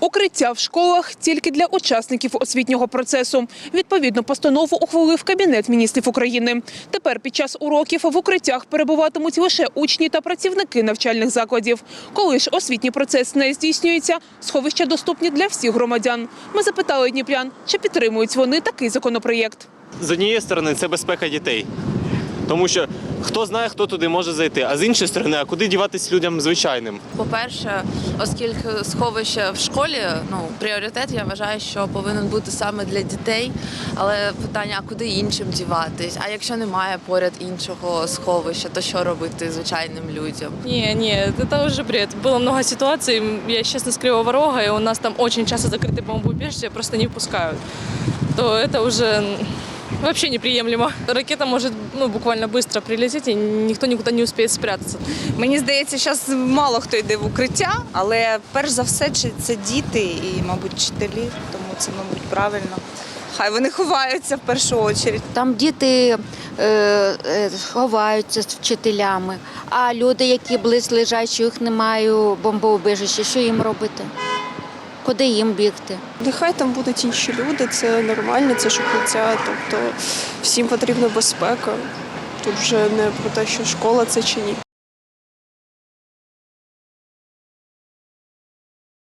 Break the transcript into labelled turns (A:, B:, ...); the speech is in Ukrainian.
A: Укриття в школах тільки для учасників освітнього процесу. Відповідну постанову ухвалив Кабінет міністрів України. Тепер під час уроків в укриттях перебуватимуть лише учні та працівники навчальних закладів. Коли ж освітній процес не здійснюється, сховища доступні для всіх громадян. Ми запитали дніпрян, чи підтримують вони такий законопроєкт.
B: з однієї сторони це безпека дітей. Тому що хто знає, хто туди може зайти. А з іншої сторони, а куди діватись людям звичайним?
C: По-перше, оскільки сховище в школі, ну пріоритет, я вважаю, що повинен бути саме для дітей. Але питання, а куди іншим діватись? А якщо немає поряд іншого сховища, то що робити звичайним людям?
D: Не, не, это уже бред. Было много ситуаций. Я честно с Кривого Рога, и у нас там очень часто закрыты бомбоубежища, просто не впускают. То это уже м, вообще неприемлемо. Ракета может ну, буквально быстро прилететь, и никто никуда не успеет спрятаться.
E: Мені здається, зараз мало хто йде в укриття, але перш за все це діти і, мабуть, вчителі, тому це, мабуть, правильно. Хай вони ховаються в першу чергу.
F: Там діти е, е, ховаються з вчителями, а люди, які близлежачі, їх немає бомбоубежища, що їм робити? Куди їм бігти?
G: Нехай там будуть інші люди, це нормально, це ж тобто всім потрібна безпека. Тут вже не про те, що школа це чи ні.